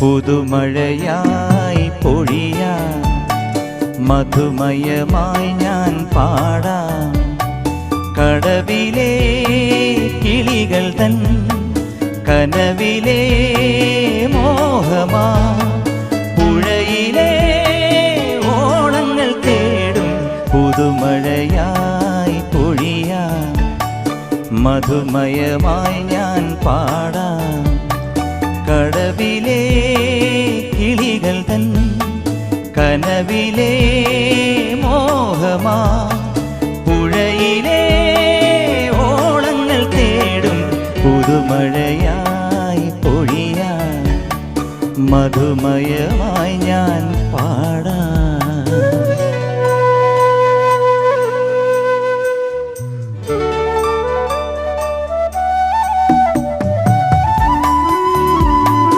പുതുമഴയായി പൊഴിയാ മധുമയമായി ഞാൻ പാടാം. കടവിലെ കിളികൾ തൻ കനവിലെ മോഹമാ. പുഴയിലെ ഓണങ്ങൾ തേടും പുതുമഴയായി പൊഴിയാ മധുമയമായി ഞാൻ പാടാം. കടവിലെ കനവിലെ മോഹമാ. പുഴയിലെ ഓളങ്ങൾ തേടും പുതുമഴയായി പൊഴിയാൻ. മധുമയമായി ഞാൻ പാടാം